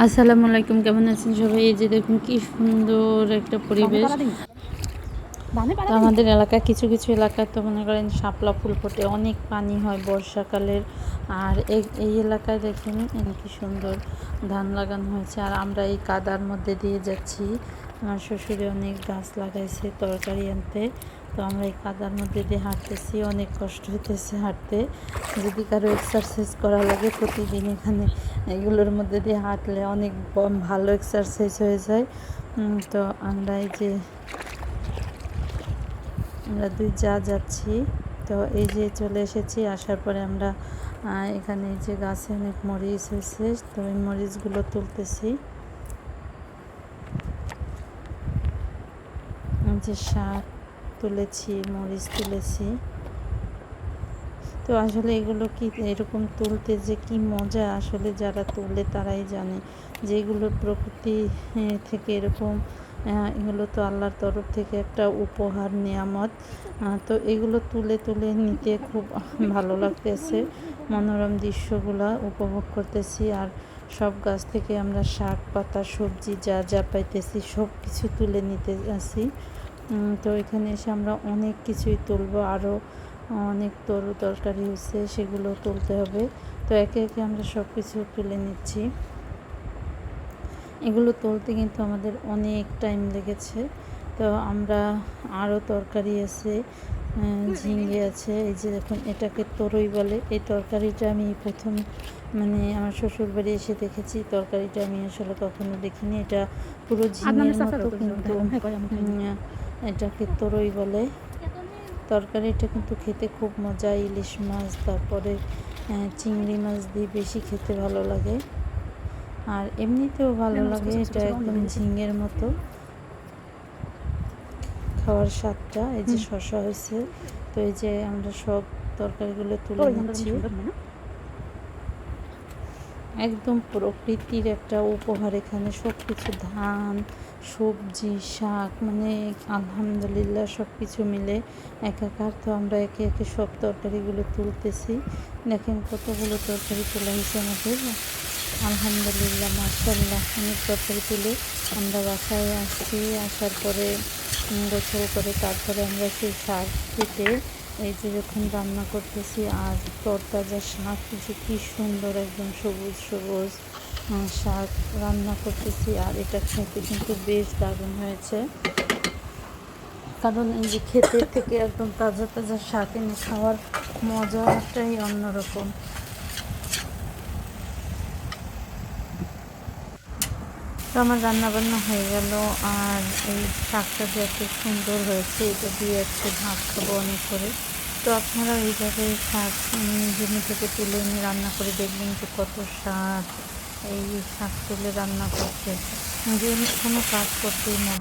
আসসালামু আলাইকুম কেমন আছেন সবাই? এই যে দেখুন কি সুন্দর একটা পরিবেশ। তো আমাদের এলাকায় কিছু কিছু এলাকায় তো মনে করেন শাপলা ফুল ফোটে অনেক পানি হয় বর্ষাকালের। আর এই এলাকায় দেখেন কি সুন্দর ধান লাগানো হয়েছে। আর আমরা এই কাদার মধ্যে দিয়ে যাচ্ছি। আমার শ্বশুরে অনেক গাছ লাগাইছে, তরকারি আনতে। তো আমরা এই কাদার মধ্যে দিয়ে হাঁটতেছি, অনেক কষ্ট হইতেছে হাঁটতে। যদি কারও এক্সারসাইজ করা লাগে, প্রতিদিন এখানে এগুলোর মধ্যে দিয়ে হাঁটলে অনেক ভালো এক্সারসাইজ হয়ে যায়। তো আমরা এই যে, আমরা দুই যা যাচ্ছি, তো এই যে চলে এসেছি, আসার পরে আমরা এখানে এই যে গাছে অনেক মরিচ হয়েছে তো এই মরিচগুলো তুলতেছি। যে শাক তুলেছি, মরিচ তুলেছি। তো আসলে এগুলো কি এরকম তুলতে যে কি মজা আসলে যারা তুলে তারাই জানে। যে এগুলো প্রকৃতি থেকে এরকম এগুলো তো আল্লাহর তরফ থেকে একটা উপহার, নিয়ামত। তো এগুলো তুলে তুলে নিতে খুব ভালো লাগতেছে। মনোরম দৃশ্যগুলো উপভোগ করতেছি। আর সব গাছ থেকে আমরা শাক, পাতা, সবজি যা যা পাইতেছি সব কিছু তুলে নিতে আসি তো এখানে এসে আমরা অনেক কিছুই তুলবো। আরও অনেক তরু তরকারি হচ্ছে সেগুলো তুলতে হবে। তো একে একে আমরা সব কিছু তুলে নিচ্ছি। এগুলো তুলতে কিন্তু আমাদের অনেক টাইম লেগেছে। তো আমরা আরও তরকারি আছে ঝিঙ্গে আছে এই যে দেখুন এটাকে তরই বলে। এই তরকারিটা আমি প্রথম মানে আমার শ্বশুর বাড়ি এসে দেখেছি। তরকারিটা আমি আসলে কখনো দেখিনি। এটা পুরো ঝিঙের মতো কিন্তু উম, এটাকে তরই বলে। তরকারিটা কিন্তু খেতে খুব মজা ইলিশ মাছ তারপরে চিংড়ি মাছ দিয়ে বেশি খেতে ভালো লাগে। আর এমনিতেও ভালো লাগে এটা একদম ঝিঙের মতো। খাওয়ার স্বাদটা এই যে শশা হয়েছে তো এই যে আমরা সব তরকারিগুলো তুলে নিচ্ছি। একদম প্রকৃতির একটা উপহার এখানে। সব কিছু ধান, সবজি, শাক মানে আলহামদুলিল্লাহ সব কিছু মিলে একাকার। তো আমরা একে একে সব তরকারিগুলো তুলতেছি। দেখেন কতগুলো তরকারি তোলা হয়েছে আমাদের। আলহামদুলিল্লাহ মাশাল্লাহ অনেক তরকারি তুলে আমরা বাসায় আসছি। আসার পরে গোসল করে তারপরে আমরা সেই শাক কেটে এই যে যখন রান্না করতেছি আর তরতাজা শাক কিছু কি সুন্দর একদম সবুজ সবুজ শাক রান্না করতেছি আর এটা খেতে কিন্তু বেশ দারুণ হয়েছে। কারণ এই যে ক্ষেতের থেকে একদম তাজা তাজা শাক এনে খাওয়ার মজাটাই অন্যরকম। তো আমার রান্না বান্না হয়ে গেল। আর এই শাকটা যে এত সুন্দর হয়েছে, এটা দিয়ে একটু ভাত খাব অনেক করে। তো আপনারা এইভাবে শাক জমি থেকে তুলে এনে রান্না করে দেখবেন যে কত শাক এই শাক তুলে রান্না করতে। যে কোনো কাজ করতেই মজা